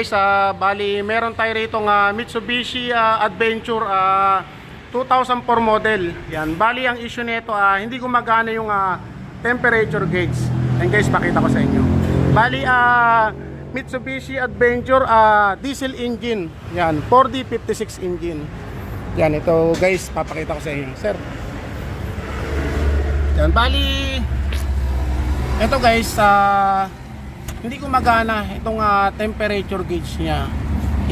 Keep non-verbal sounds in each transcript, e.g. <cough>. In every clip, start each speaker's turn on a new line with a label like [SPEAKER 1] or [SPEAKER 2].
[SPEAKER 1] Guys, ah bali meron tayo rito ng Mitsubishi ah, Adventure ah, 2004 model. Yan, bali ang issue nito ah hindi gumagana yung ah, temperature gauge. Yan guys, pakita ko sa inyo. Bali ah Mitsubishi Adventure ah, diesel engine. Yan, 4D56 engine. Yan, ito guys, papakita ko sa inyo. Sir. Yan, bali ito guys, ah hindi gumagana itong ah, temperature gauge niya.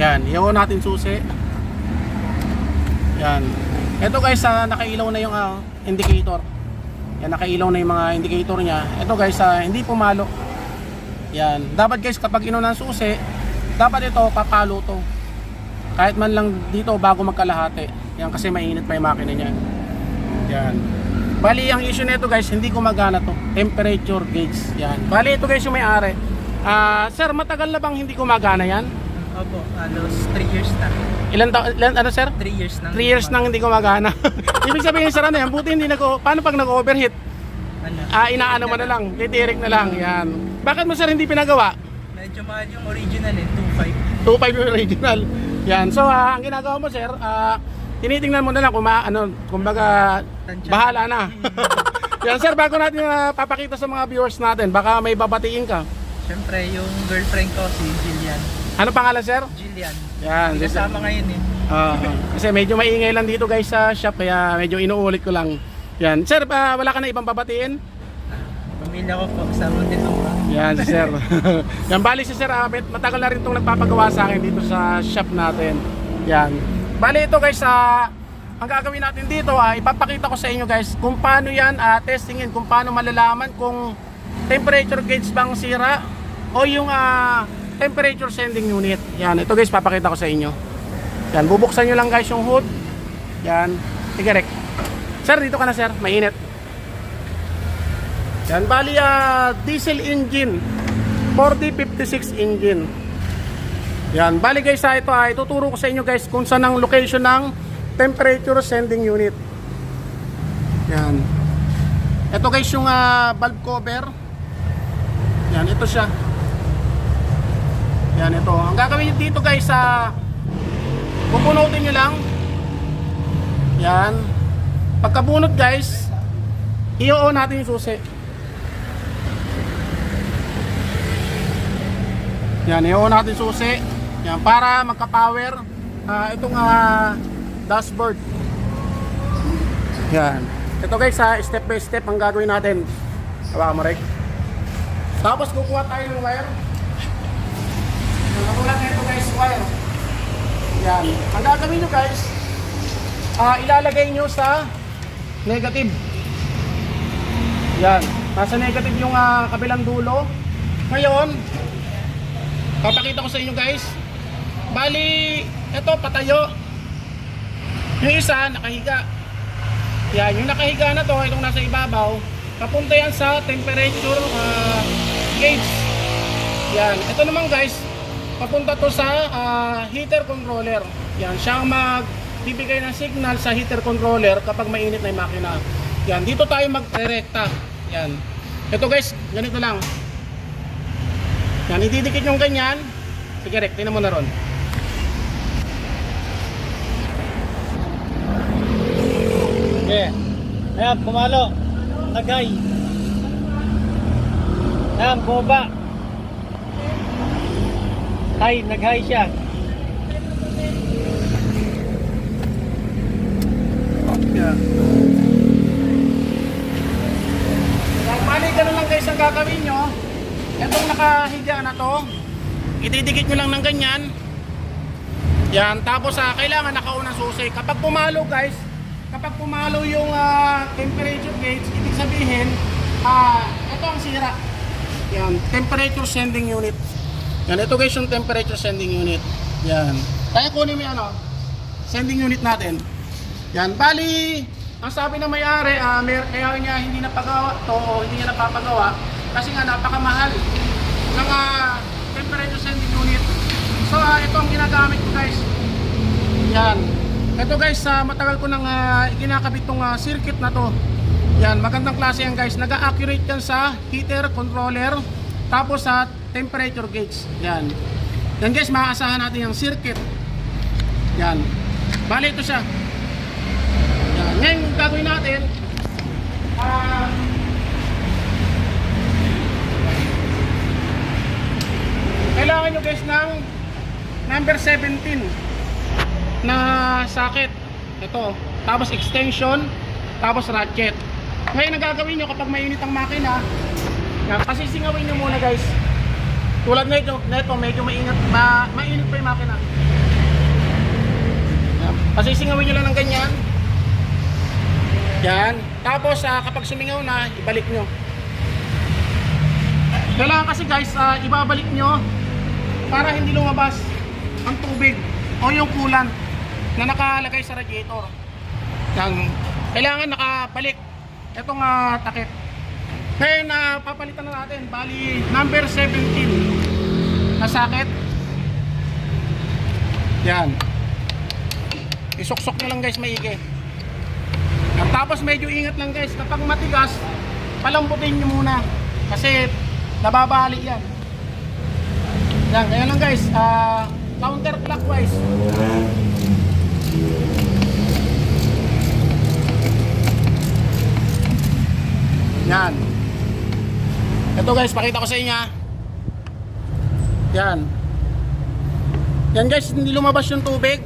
[SPEAKER 1] Yan, iyon natin susi. Yan. Ito guys, ah, nakailaw na yung ah, indicator. Yan, nakailaw na yung mga indicator niya. Ito guys, ah, hindi pumalo. Yan. Dapat guys, kapag inunan susi, dapat ito papalo to. Kahit man lang dito bago magkalahati. Yan, kasi mainit pa yung makina niyan. Yan. Bali, ang issue nito guys, hindi gumagana to. Temperature gauge. Yan. Bali, ito guys yung may-ari. Ah, sir, matagal na bang hindi gumagana yan?
[SPEAKER 2] Opo, halos 3 years na.
[SPEAKER 1] Ilan taon, ilan, ano sir?
[SPEAKER 2] 3 years na.
[SPEAKER 1] 3 years nang hindi gumagana. <laughs> Ibig sabihin sir, ano yan, buti hindi nag paano pag nag-overheat?
[SPEAKER 2] Ano,
[SPEAKER 1] Ah, inaano mo na lang, titirik na lang, yan. Bakit mo sir hindi pinagawa?
[SPEAKER 2] medyo mahal yung original eh, 2.5.
[SPEAKER 1] 2.5 yung original. Yan. So, ah, ang ginagawa mo, sir, ah, tinitingnan mo na lang kung ma, ano, kumbaga,
[SPEAKER 2] Tansya.
[SPEAKER 1] bahala na. <laughs> Yan, sir, bago natin ah, papakita sa mga viewers natin, baka may babatiin ka.
[SPEAKER 2] Siyempre, yung girlfriend ko, si Jillian.
[SPEAKER 1] Ano pangalan, sir?
[SPEAKER 2] Jillian.
[SPEAKER 1] Yan.
[SPEAKER 2] Hindi kasama ngayon eh.
[SPEAKER 1] Ah, kasi medyo maingay lang dito guys sa shop, kaya medyo inuulit ko lang. Yan. Sir, ah, wala ka na ibang babatiin?
[SPEAKER 2] Pamilya ko po, din ako.
[SPEAKER 1] Yan, si sir. <laughs> Yan, bali si sir, met- matagal na rin itong nagpapagawa sa akin dito sa shop natin. Yan. Bali ito guys, ah, ang gagawin natin dito, ah, ipapakita ko sa inyo guys kung paano yan ah, testingin, kung paano malalaman kung temperature gauge bang sira o yung ah, temperature sending unit. Yan, ito guys, papakita ko sa inyo. Yan, bubuksan nyo lang guys yung hood. Yan, sige Rek. Sir, dito ka na sir, mainit. Yan, bali ah, diesel engine. 4D56 engine. Yan, bali guys sa ito ay tuturo ko sa inyo guys kung saan ang location ng temperature sending unit. Yan. Ito guys yung ah, valve cover. Yan, ito siya. Yan, ito. Ang gagawin nyo dito guys sa pupunutin nyo lang. Yan. Pagkabunot guys, i-on natin yung susi. Yan, i-on natin susi. Yan, para magka-power ah, itong ah, dashboard. Yan. Ito guys, sa step by step ang gagawin natin. Hawakan mo, Rek. Tapos kukuha tayo ng wire. Katulad na ito guys, wire. Yan. Ang gagawin nyo guys, ah, ilalagay nyo sa negative. Yan. Nasa negative yung ah, kabilang dulo. Ngayon, papakita ko sa inyo guys. Bali, ito patayo. Yung isa, nakahiga. Yan, yung nakahiga na to, itong nasa ibabaw, papunta yan sa temperature ah, gauge. Yan, ito naman guys, papunta to sa ah, heater controller. Yan, siya ang magbibigay ng signal sa heater controller kapag mainit na yung makina. Yan, dito tayo magdirekta. Yan. Ito guys, ganito lang. Yan, ididikit yung ganyan. Sige, Rek, tingnan mo na ron.
[SPEAKER 2] Okay. Ayan, pumalo. Nagay. Ayan, boba. Hay, naghay siya.
[SPEAKER 1] Yeah. Bali, ganun lang guys ang gagawin nyo. Itong nakahiga na to, itidikit nyo lang ng ganyan. Yan, tapos ah, kailangan nakaunang susi. Kapag pumalo guys, kapag pumalo yung ah, temperature gauge, ibig sabihin, ah, ito ang sira. Yan, temperature sending unit. Yan, ito guys yung temperature sending unit. Yan. Kaya kunin mo ano, sending unit natin. Yan, bali, ang sabi ng may-ari, ah, may, kaya niya hindi napagawa to hindi niya napapagawa kasi nga napakamahal ng ah, temperature sending unit. So, ah, ito ang ginagamit ko guys. Yan. Ito guys, sa matagal ko nang uh, ginakabit tong ah, circuit na to. Yan, magandang klase yan guys. Nag-accurate yan sa heater controller tapos sa temperature gauge. Yan. Yan guys, maaasahan natin yung circuit. Yan. Bali ito siya. Yan. Ngayon, gagawin natin, ah, kailangan nyo guys ng number 17 na socket. Ito. Tapos extension, tapos ratchet. Ngayon, ang gagawin nyo kapag mainit ang makina, yan, pasisingawin nyo muna guys. Tulad nito, nito medyo mainit, ma, mainit pa yung makina. Yan. Pasisingawin nyo lang ng ganyan. Yan. Tapos ah, kapag sumingaw na, ibalik nyo. Kailangan kasi guys, ah, ibabalik nyo para hindi lumabas ang tubig o yung coolant na nakalagay sa radiator. Yan. Kailangan nakabalik itong ah, takip. Ngayon na papalitan na natin, bali number 17 na. Yan. Isuksok nyo lang guys maigi. At tapos medyo ingat lang guys, kapag matigas, palambutin nyo muna. Kasi nababali yan. Yan, kaya lang guys, ah counterclockwise. Yan. Ito guys, pakita ko sa inyo. ah. Yan. Yan guys, hindi lumabas yung tubig.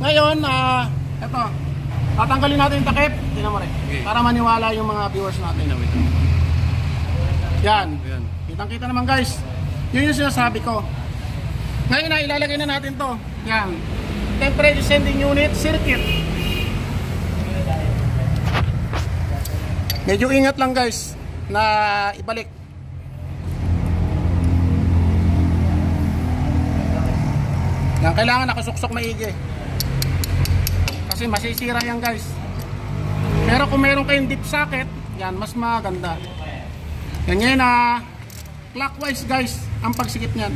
[SPEAKER 1] Ngayon, ah, ito. Tatanggalin natin yung takip. Tingnan mo rin. Para maniwala yung mga viewers natin. Yan. Kitang-kita naman guys. Yun yung sinasabi ko. Ngayon na, ilalagay na natin to. Yan. Temperature sending unit circuit. Medyo ingat lang guys na ibalik. Yan, kailangan nakasuksok maigi. Kasi masisira yan guys. Pero kung meron kayong deep socket, yan, mas maganda. Yan yan na clockwise guys ang pagsikip niyan.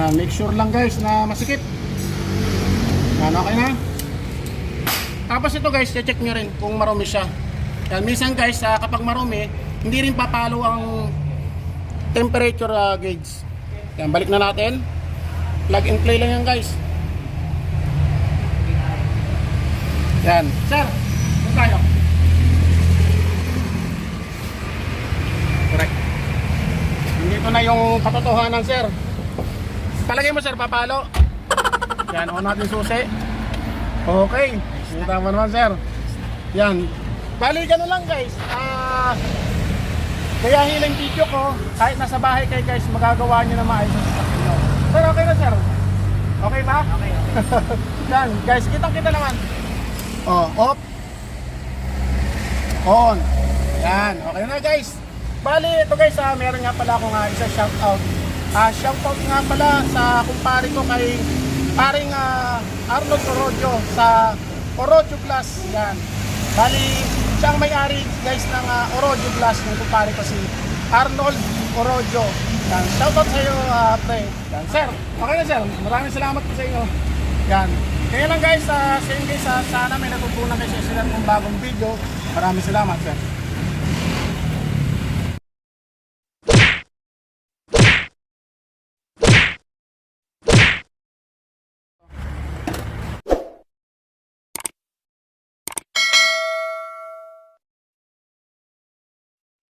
[SPEAKER 1] Na make sure lang guys na masikip. Yan okay na. Tapos ito guys, check nyo rin kung marumi siya. Yan, minsan guys, ah, kapag marumi, hindi rin papalo ang temperature ah, gauge. Yan, balik na natin. Plug and play lang yan guys. Yan. Sir, saan tayo? Correct. Dito na yung katotohanan sir. Palagay mo sir, papalo. Yan, on natin susi. Okay. Tama naman sir. Yan. Bali ganun lang guys. Ah, kaya hilang video ko, kahit nasa bahay kayo guys, magagawa nyo na maayos sa sasakyan nyo. Sir, okay na sir? Okay ba? Okay, <laughs> Yan, guys, kitang-kita naman. Oh, off. On. Yan, okay na guys. Bali, ito guys, ah, meron nga pala akong ah, isa shout out. Ah, shout out nga pala sa kumpare ko kay paring ah, Arnold Orodio sa Orodio Plus. Yan. Bali, siya ang may-ari guys ng uh, Orodio Plus ng kumpare ko si Arnold Orodio. Yan. Shout out sa iyo, ah, pre. Yan. Sir, okay na sir. Maraming salamat po sa inyo. Yan. Kaya lang guys, uh, same guys, ah, sana may natutunan kayo sa ng bagong video. Maraming salamat sir.